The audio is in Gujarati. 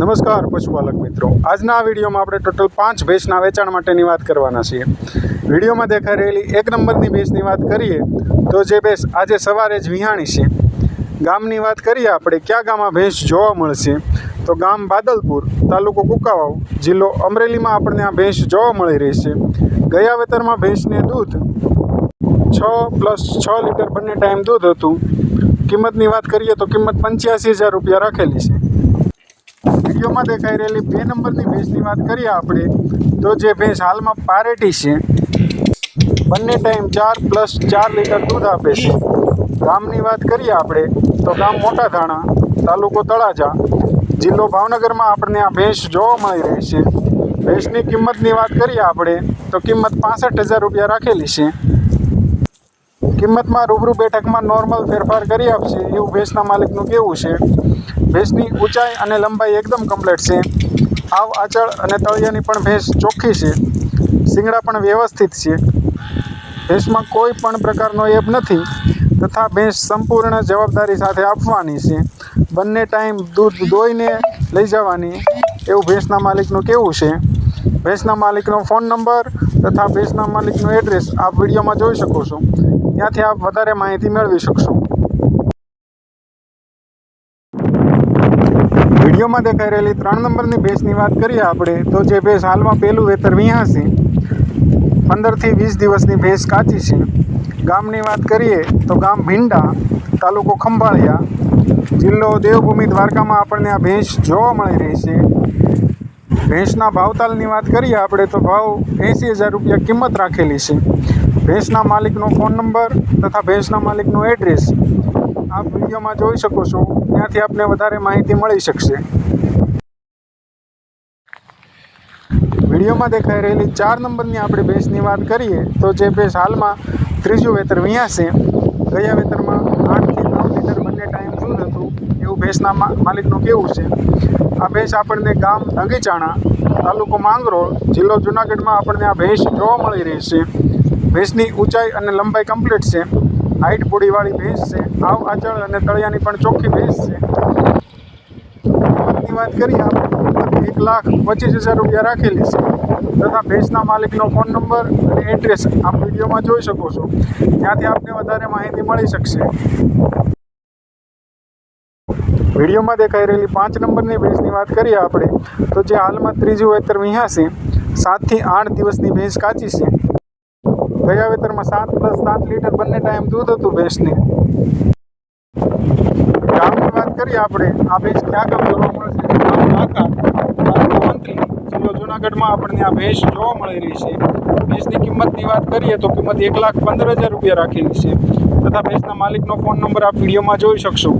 નમસ્કાર પશુપાલક મિત્રો. આજના આ વિડીયોમાં આપણે ટોટલ પાંચ ભેંસના વેચાણ માટેની વાત કરવાના છીએ. વિડીયોમાં દેખાઈ રહેલી એક નંબરની ભેંસની વાત કરીએ તો જે ભેંસ આજે સવારે જ વિહાણી છે. ગામની વાત કરીએ આપણે, કયા ગામમાં ભેંસ જોવા મળશે? તો ગામ બાદલપુર, તાલુકો કુકાવાવ, જિલ્લો અમરેલીમાં આપણને આ ભેંસ જોવા મળી રહી છે. ગયા વેતરમાં ભેંસને દૂધ છ પ્લસ છ લીટર બંને ટાઈમ દૂધ હતું. કિંમતની વાત કરીએ તો કિંમત પંચ્યાસી હજાર રૂપિયા રાખેલી છે. વિડીયોમાં દેખાઈ રહેલી બે નંબરની ભેંસની વાત કરીએ આપણે, તો જે ભેંસ હાલમાં પારેટી છે, બંને ટાઈમ ચાર પ્લસ ચાર લીટર દૂધ આપે છે. ગામની વાત કરીએ આપણે, તો ગામ મોટા ધાણા તાલુકો તળાજા, જિલ્લો ભાવનગરમાં આપણને આ ભેંસ જોવા મળી રહી છે. ભેંસની કિંમતની વાત કરીએ આપણે, તો કિંમત પાસઠ હજાર રૂપિયા રાખેલી છે. કિંમતમાં રૂબરૂ બેઠકમાં નોર્મલ ફેરફાર કરી આપશે, એવું ભેંસના માલિકનું કહેવું છે. ભેંસની ઊંચાઈ અને લંબાઈ એકદમ કમ્પ્લીટ છે. આવ, આચળ અને તળિયાની પણ ભેંસ ચોખ્ખી છે. શિંગડા પણ વ્યવસ્થિત છે. ભેંસમાં કોઈ પણ પ્રકારનો એપ નથી તથા ભેંસ સંપૂર્ણ જવાબદારી સાથે આપવાની છે. બંને ટાઈમ દૂધ દોઈને લઈ જવાની, એવું ભેંસના માલિકનું કેવું છે. ભેંસના માલિકનો ફોન નંબર તથા ભેંસના માલિકનું એડ્રેસ આપ વિડીયોમાં જોઈ શકો છો. ત્યાંથી આપ વધારે માહિતી મેળવી શકશો. વિડીયોમાં દેખાઈ રહેલી ત્રણ નંબરની ભેંસની વાત કરીએ આપણે, તો જે ભેંસ હાલમાં પહેલું વેતર વિહાસી પંદરથી વીસ દિવસની ભેંસ કાચી છે. ગામની વાત કરીએ તો ગામ ભીંડા, તાલુકો ખંભાળિયા, જિલ્લો દેવભૂમિ દ્વારકામાં આપણને આ ભેંસ જોવા મળી રહી છે. ભેંસના ભાવતાલની વાત કરીએ આપણે, તો ભાવ એંસી હજાર રૂપિયા કિંમત રાખેલી છે. ભેંસના માલિકનો ફોન નંબર તથા ભેંસના માલિકનું એડ્રેસ આપ વિડીયોમાં જોઈ શકો છો. ત્યાંથી આપને વધારે માહિતી મળી શકશે. વિડીયોમાં દેખાઈ રહેલી ચાર નંબરની આપણે ભેંસની વાત કરીએ તો જે ભેંસ હાલમાં ત્રીજું વેતર વિયાશે ગયા વેતરમાં આઠથી નવ લીટર બંને ટાઈમ દૂધ હતું. એવું ભેંસના માલિકનું કેવું છે. આ ભેંસ આપણને ગામ ડંગીચાણા તાલુકો માંગરોળ જિલ્લો જુનાગઢમાં આપણને આ ભેંસ જોવા મળી રહી છે. ભેંસની ઊંચાઈ અને લંબાઈ કમ્પ્લીટ છે. હાઈટ બોડીવાળી ભેંસ છે. આવ આચળ અને તળિયાની પણ ચોખ્ખી ભેંસ છે. વાત કરીએ આપણે એક લાખ પચીસ હજાર રૂપિયા રાખેલી છે. તથા ભેંસના માલિકનો ફોન નંબર અને એડ્રેસ આપ વિડીયોમાં જોઈ શકો છો. ત્યાંથી આપને વધારે માહિતી મળી શકશે. વિડીયોમાં દેખાઈ રહેલી પાંચ નંબરની ભેંસની વાત કરીએ આપણે, તો જે હાલમાં ત્રીજું વેતર વિહાશે સાતથી આઠ દિવસની ભેંસ કાચી છે. ગયા વેતરમાં સાત પ્લસ સાત લીટર બંને ટાઈમ દૂધ હતું ભેંસને. ગામની વાત કરીએ આપણે. આ ભેંસ ક્યાં ગામ જોવા મળશે મંત્રી જુનાગઢમાં આપણને આ ભેંસ જોવા મળી રહી છે. ભેંસની કિંમતની વાત કરીએ તો કિંમત એક લાખ પંદર હજાર રૂપિયા રાખેલી છે. તથા ભેંસના માલિકનો ફોન નંબર આપ વિડીયોમાં જોઈ શકશો.